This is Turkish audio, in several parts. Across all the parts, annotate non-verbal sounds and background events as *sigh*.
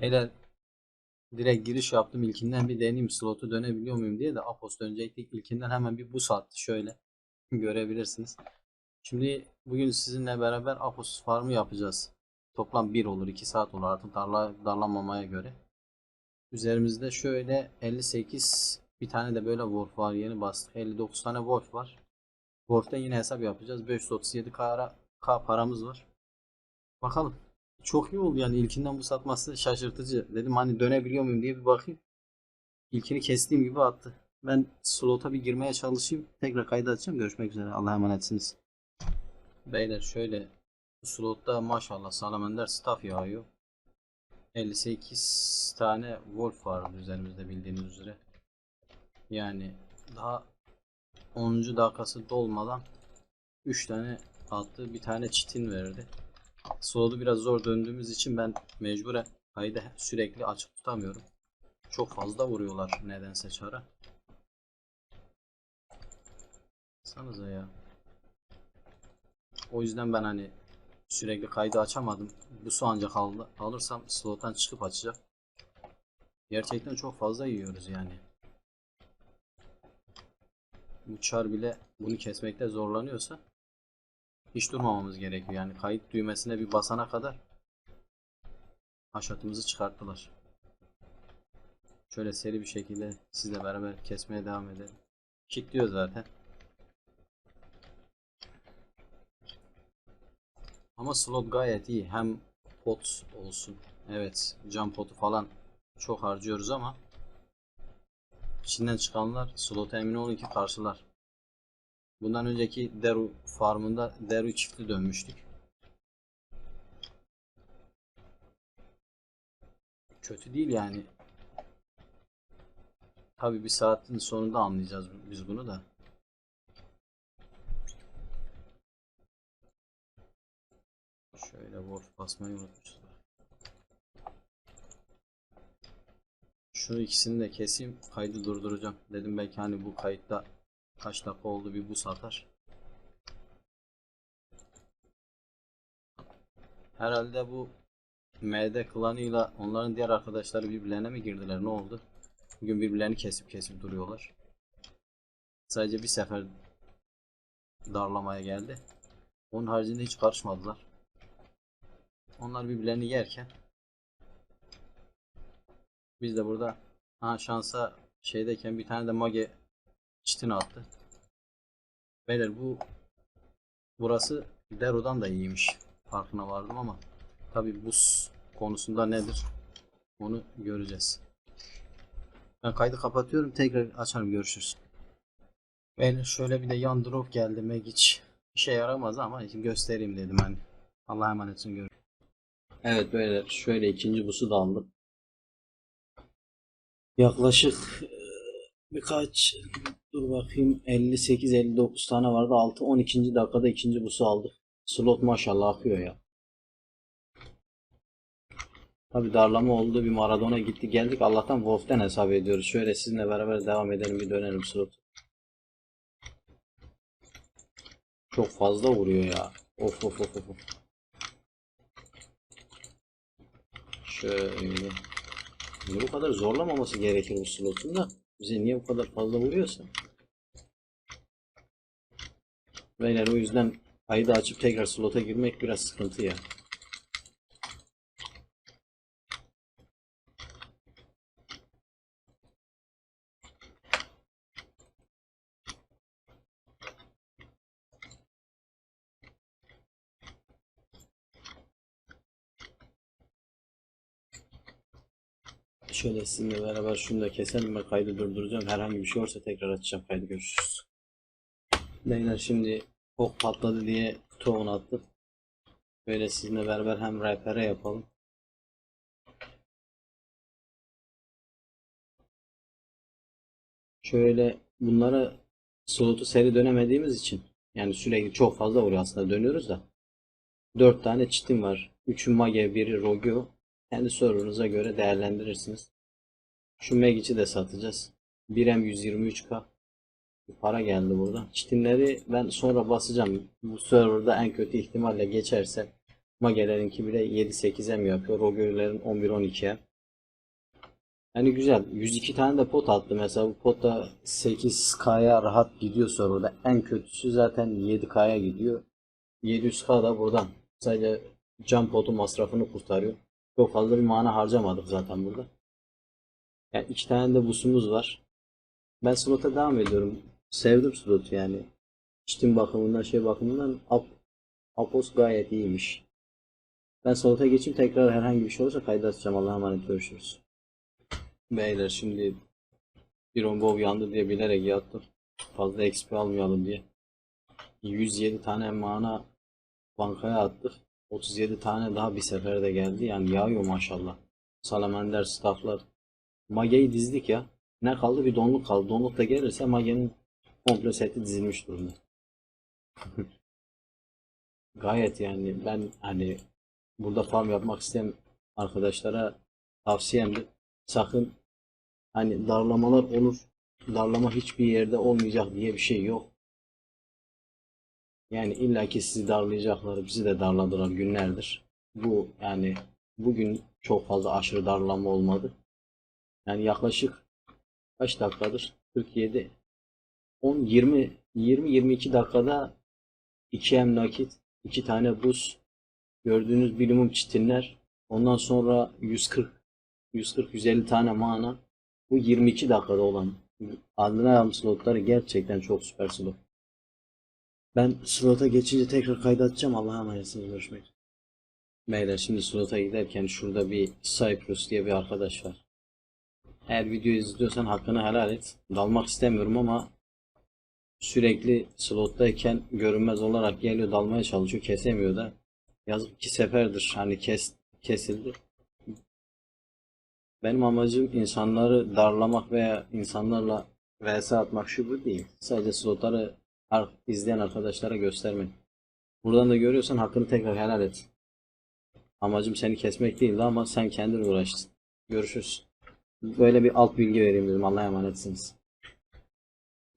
Beyler direkt giriş yaptım. İlkinden bir deneyeyim slotu dönebiliyor muyum diye de Apos dönecektik. İlkinden hemen bir boost attı şöyle. Görebilirsiniz. Şimdi bugün sizinle beraber Apos farmı yapacağız. Toplam 1 olur 2 saat olur artık darla, darlanmamaya göre. Üzerimizde şöyle 58 bir tane de böyle Wolf var yeni bastık. 59 tane Wolf var. Wolf'ten yine hesap yapacağız. 537 K, K paramız var. Bakalım. Çok iyi oldu yani ilkinden bu satması şaşırtıcı. Dedim hani dönebiliyor muyum diye bir bakayım. İlkini kestiğim gibi attı. Ben slota bir girmeye çalışayım. Tekrar kaydı açacağım. Görüşmek üzere. Allah'a emanetsiniz. Beyler şöyle slotta maşallah Salamander staff yağıyor. 58 tane Wolf vardı üzerimizde bildiğiniz üzere. Yani daha 10. dakikası dolmadan 3 tane attı. Bir tane çitin verdi. Slot'u biraz zor döndüğümüz için ben mecburen kaydı sürekli açık tutamıyorum. Çok fazla vuruyorlar nedense çara. Sanıza ya. O yüzden ben hani sürekli kaydı açamadım. Bu su ancak aldı. Alırsam slot'tan çıkıp açacağım. Gerçekten çok fazla yiyoruz yani. Bu çar bile bunu kesmekte zorlanıyorsa hiç durmamamız gerekiyor. Yani kayıt düğmesine bir basana kadar haşatımızı çıkarttılar. Şöyle seri bir şekilde sizle beraber kesmeye devam edelim. Kilitliyor zaten. Ama slot gayet iyi. Hem pot olsun. Evet, cam potu falan çok harcıyoruz ama içinden çıkanlar slota emin olun ki karşılar. Bundan önceki Deru farmında Deru çiftli dönmüştük. Kötü değil yani. Tabi bir saatin sonunda anlayacağız biz bunu da. Şöyle Wolf basmayı unutmuşlar. Şu ikisini de keseyim. Kaydı durduracağım. Dedim belki hani bu kayıtta kaç dakika oldu bir bu satar. Herhalde bu MD klanıyla onların diğer arkadaşları birbirlerine mi girdiler? Ne oldu? Bugün birbirlerini kesip kesip duruyorlar. Sadece bir sefer darlamaya geldi. Onun haricinde hiç karışmadılar. Onlar birbirlerini yerken biz de burada ha şansa şeydeyken bir tane de mage çitin attı. Beyler bu burası Dero'dan da iyiymiş. Farkına vardım ama tabi buz konusunda nedir onu göreceğiz. Ben kaydı kapatıyorum. Tekrar açarım. Görüşürüz. Beyler şöyle bir de yan drop geldi. Magic işe yaramaz ama göstereyim dedim hani. Allah'a emanetsin görüşürüz. Evet beyler şöyle ikinci busu da aldım. Yaklaşık birkaç dur bakayım 58-59 tane vardı. 6-12. dakikada ikinci busu aldık. Slot maşallah akıyor ya. Tabi darlama oldu bir Maradona gitti geldik Allah'tan Wolf'ten hesap ediyoruz. Şöyle sizinle beraber devam edelim bir dönelim slot. Çok fazla vuruyor ya. Of of of of. Şöyle. Bu kadar zorlamaması gerekir bu slotun da? Bize niye bu kadar fazla vuruyorsa? Beyler o yüzden kaydı açıp tekrar slota girmek biraz sıkıntı ya. Şöyle sizinle beraber şunu da keselim ve kaydı durduracağım. Herhangi bir şey olursa tekrar açacağım kaydı görüşürüz. Beyler şimdi ok patladı diye tohum attım. Böyle sizinle beraber hem rehbere yapalım. Şöyle bunları slotu seri dönemediğimiz için yani sürekli çok fazla vuruyor aslında dönüyoruz da 4 tane çitim var. 3'ü mage, biri rogyo. Kendi sorunuza göre değerlendirirsiniz. Şu Magic'i de satacağız. 1M 123k bir para geldi buradan. Çitinleri ben sonra basacağım. Bu serverda en kötü ihtimalle geçerse Mage'lerinki bile 7-8M yapıyor. Roger'lerin 11-12'ye. Yani güzel. 102 tane de pot attı. Mesela bu potta 8K'ya rahat gidiyor sonra En kötüsü zaten 7K'ya gidiyor. 700K da buradan. Sadece cam potu masrafını kurtarıyor. Çok fazla bir mana harcamadık zaten burada. Yani iki tane de busumuz var. Ben slota devam ediyorum. Sevdim slotu yani. İçtim bakımından şey bakımından Ap Apos gayet iyiymiş. Ben slota geçeyim tekrar herhangi bir şey olursa kayda. Allah'a emanet görüşürüz. Beyler şimdi bir ongo uyandı diye bilerek yattım. Fazla XP almayalım diye. 107 tane mana bankaya attık. 37 tane daha bir seferde geldi. Yani yağıyor maşallah. Salamander, stafflar. Mage'yi dizdik ya. Ne kaldı? Bir donluk kaldı. Donluk da gelirse Mage'nin komple seti dizilmiş durumda. *laughs* Gayet yani ben hani burada farm yapmak isteyen arkadaşlara tavsiyemdir. Sakın hani darlamalar olur. Darlama hiçbir yerde olmayacak diye bir şey yok. Yani illaki sizi darlayacaklar, bizi de darladılar günlerdir. Bu yani bugün çok fazla aşırı darlama olmadı. Yani yaklaşık kaç dakikadır? 47 10 20 20 22 dakikada 2 hem nakit, 2 tane buz, gördüğünüz bilimum çitinler, ondan sonra 140 140 150 tane mana. Bu 22 dakikada olan Adrenalin slotları gerçekten çok süper slot. Ben slota geçince tekrar kaydatacağım. Allah'a emanetsiniz. Görüşmek üzere. Beyler şimdi slota giderken şurada bir Cyprus diye bir arkadaş var. Eğer videoyu izliyorsan hakkını helal et. Dalmak istemiyorum ama sürekli slottayken görünmez olarak geliyor dalmaya çalışıyor. Kesemiyor da. Yazık iki seferdir hani kes, kesildi. Benim amacım insanları darlamak veya insanlarla vs atmak şu bu değil. Sadece slotları ar- izleyen arkadaşlara göstermek. Buradan da görüyorsan hakkını tekrar helal et. Amacım seni kesmek değildi ama sen kendin uğraştın. Görüşürüz. Böyle bir alt bilgi vereyim dedim. Allah'a emanetsiniz.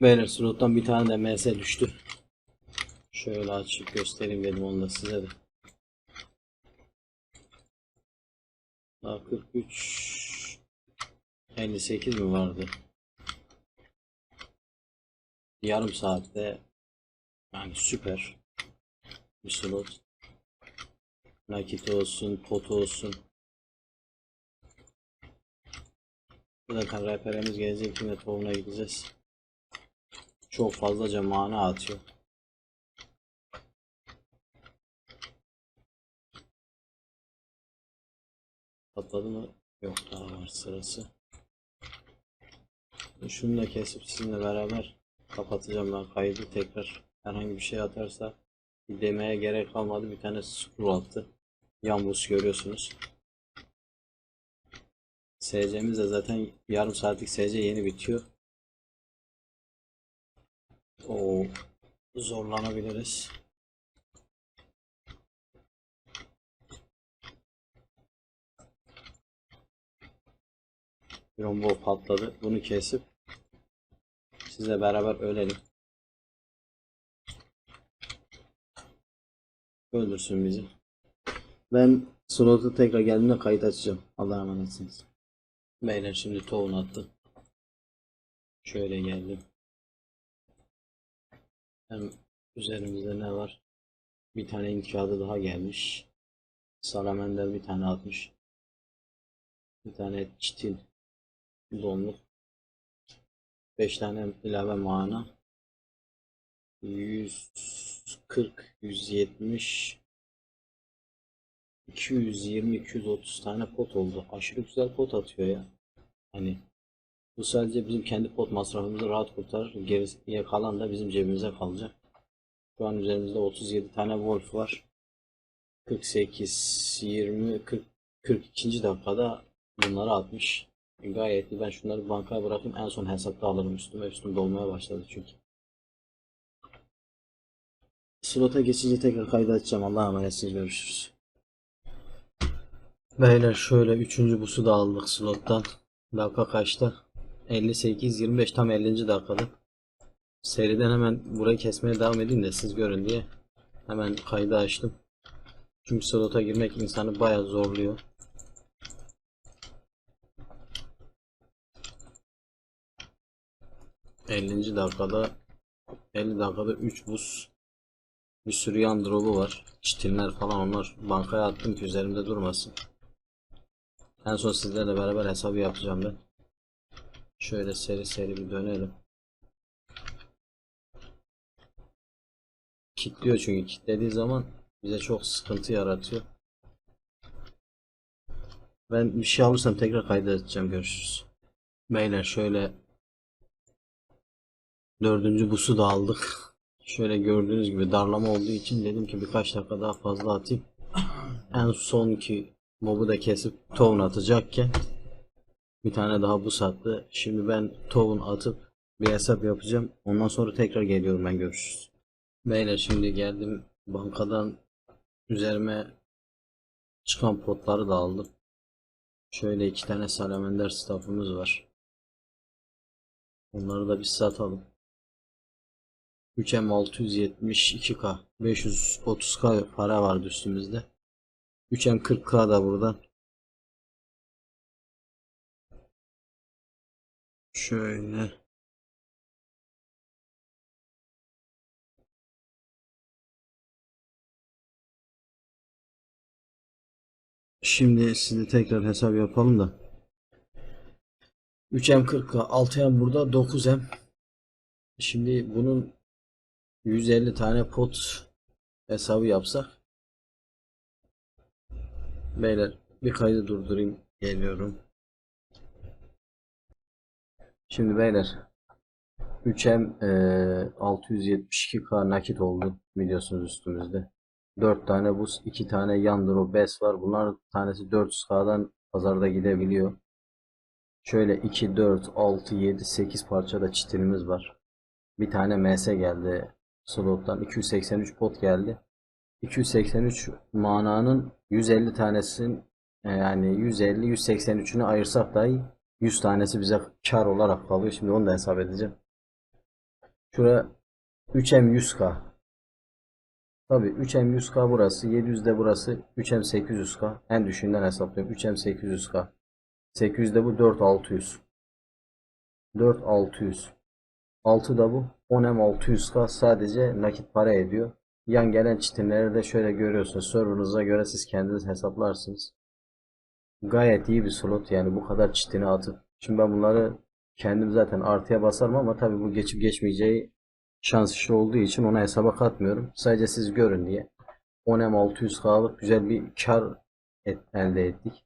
Beyler slottan bir tane de MS düştü. Şöyle açıp göstereyim dedim onu da size de. Daha 43 58 mi vardı? Yarım saatte yani süper bir slot. Nakit olsun, pot olsun. Zaten rehberimiz gelecek yine tohumuna gideceğiz. Çok fazlaca mana atıyor. Patladı mı? Yok daha var sırası. Şunu da kesip sizinle beraber kapatacağım ben kaydı tekrar. Herhangi bir şey atarsa demeye gerek kalmadı. Bir tane scroll attı. Yambus görüyorsunuz. SC'miz de zaten yarım saatlik SC yeni bitiyor. O zorlanabiliriz. Rombo patladı. Bunu kesip sizle beraber ölelim. Öldürsün bizi. Ben slotu tekrar geldiğimde kayıt açacağım. Allah'a emanetsiniz. Beyler şimdi tohum attı. Şöyle geldim. Hem üzerimizde ne var? Bir tane int kağıdı daha gelmiş. Salamander bir tane atmış. Bir tane çitin donluk. 5 tane ilave mana. 140, 170, 220, 230 tane pot oldu. Aşırı güzel pot atıyor ya. Hani bu sadece bizim kendi pot masrafımızı rahat kurtarır. Geriye kalan da bizim cebimize kalacak. Şu an üzerimizde 37 tane Wolf var. 48, 20, 40, 42. dakikada bunları atmış. Gayet iyi. Ben şunları bankaya bırakayım. En son hesapta alırım üstüme. Üstüm dolmaya başladı çünkü. Slota geçince tekrar kaydı açacağım. Allah'a emanetsiniz. Görüşürüz. Beyler şöyle üçüncü busu da aldık slottan. Dakika kaçta? 58 25 tam 50. dakikada. Seriden hemen burayı kesmeye devam edeyim de siz görün diye. Hemen kaydı açtım. Çünkü slota girmek insanı bayağı zorluyor. 50. dakikada 50 dakikada 3 buz bir sürü yan drop'u var. Çitinler falan onlar bankaya attım ki üzerimde durmasın. En son sizlerle beraber hesabı yapacağım ben. Şöyle seri seri bir dönelim. Kitliyor çünkü kitlediği zaman bize çok sıkıntı yaratıyor. Ben bir şey alırsam tekrar kaydedeceğim. Görüşürüz. Beyler şöyle dördüncü busu da aldık. Şöyle gördüğünüz gibi darlama olduğu için dedim ki birkaç dakika daha fazla atayım. *clears throat* En sonki mobu da kesip tohum atacakken bir tane daha bus attı. Şimdi ben tohum atıp bir hesap yapacağım. Ondan sonra tekrar geliyorum ben görüşürüz. Beyler şimdi geldim bankadan üzerime çıkan potları da aldım. Şöyle iki tane salamander staffımız var. Onları da biz satalım. 3M 672K 530K para vardı üstümüzde. 3M 40K da buradan. Şöyle. Şimdi size tekrar hesap yapalım da. 3M 40K 6M burada 9M. Şimdi bunun 150 tane pot hesabı yapsak. Beyler bir kaydı durdurayım. Geliyorum. Şimdi beyler 3M eee, 672K nakit oldu biliyorsunuz üstümüzde. 4 tane buz, 2 tane Yandro Bes var. Bunlar tanesi 400K'dan pazarda gidebiliyor. Şöyle 2, 4, 6, 7, 8 parça da çitinimiz var. Bir tane MS geldi slottan. 283 pot geldi. 283 mananın 150 tanesinin e, yani 150 183'ünü ayırsak dahi 100 tanesi bize kar olarak kalıyor. Şimdi onu da hesap edeceğim. Şuraya 3M 100K. Tabii 3M 100K burası. 700 de burası. 3M 800K. En düşüğünden hesaplıyorum. 3M 800K. 800 de bu 4600. 4600. 6 da bu. 10M 600K sadece nakit para ediyor. Yan gelen çitinleri de şöyle görüyorsunuz. Server'ınıza göre siz kendiniz hesaplarsınız. Gayet iyi bir slot yani bu kadar çitini atıp. Şimdi ben bunları kendim zaten artıya basarım ama tabii bu geçip geçmeyeceği şans işi olduğu için ona hesaba katmıyorum. Sadece siz görün diye. 10M 600K'lık güzel bir kar et, elde ettik.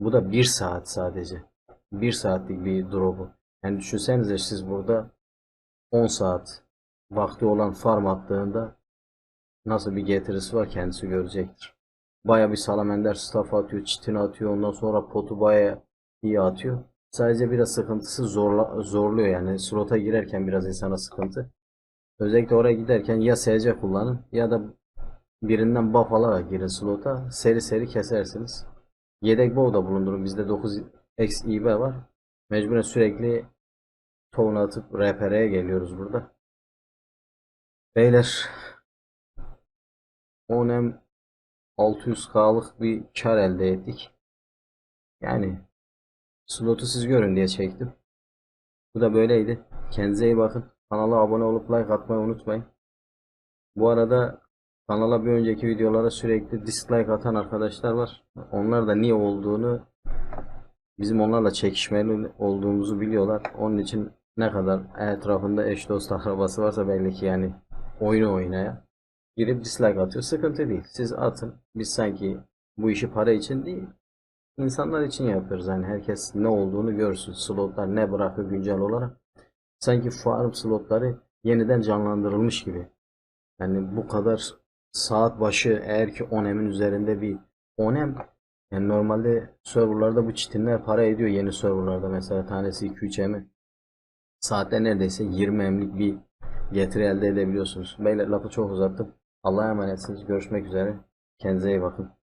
Bu da 1 saat sadece. 1 saatlik bir drop'u. Yani düşünsenize siz burada 10 saat vakti olan farm attığında nasıl bir getirisi var kendisi görecektir. Baya bir salamender staff atıyor, çitini atıyor. Ondan sonra potu baya iyi atıyor. Sadece biraz sıkıntısı zorla, zorluyor yani. Slota girerken biraz insana sıkıntı. Özellikle oraya giderken ya SC kullanın ya da birinden buff alarak girin slota. Seri seri kesersiniz. Yedek bow da bulundurun. Bizde 9x IB var. Mecburen sürekli tohum atıp RPR'ye geliyoruz burada. Beyler 10M 600K'lık bir kar elde ettik. Yani slotu siz görün diye çektim. Bu da böyleydi. Kendinize iyi bakın. Kanala abone olup like atmayı unutmayın. Bu arada kanala bir önceki videolara sürekli dislike atan arkadaşlar var. Onlar da niye olduğunu bizim onlarla çekişmeli olduğumuzu biliyorlar. Onun için ne kadar etrafında eş dost akrabası varsa belli ki yani oyunu oynaya girip dislike atıyor. Sıkıntı değil. Siz atın. Biz sanki bu işi para için değil insanlar için yapıyoruz. Yani herkes ne olduğunu görsün. Slotlar ne bırakıyor güncel olarak. Sanki farm slotları yeniden canlandırılmış gibi. Yani bu kadar saat başı eğer ki 10M'in üzerinde bir 10M yani normalde serverlarda bu çitinler para ediyor yeni serverlarda mesela tanesi 2-3 M saatte neredeyse 20 M'lik bir getiri elde edebiliyorsunuz. Beyler lafı çok uzattım. Allah'a emanetsiniz. Görüşmek üzere. Kendinize iyi bakın.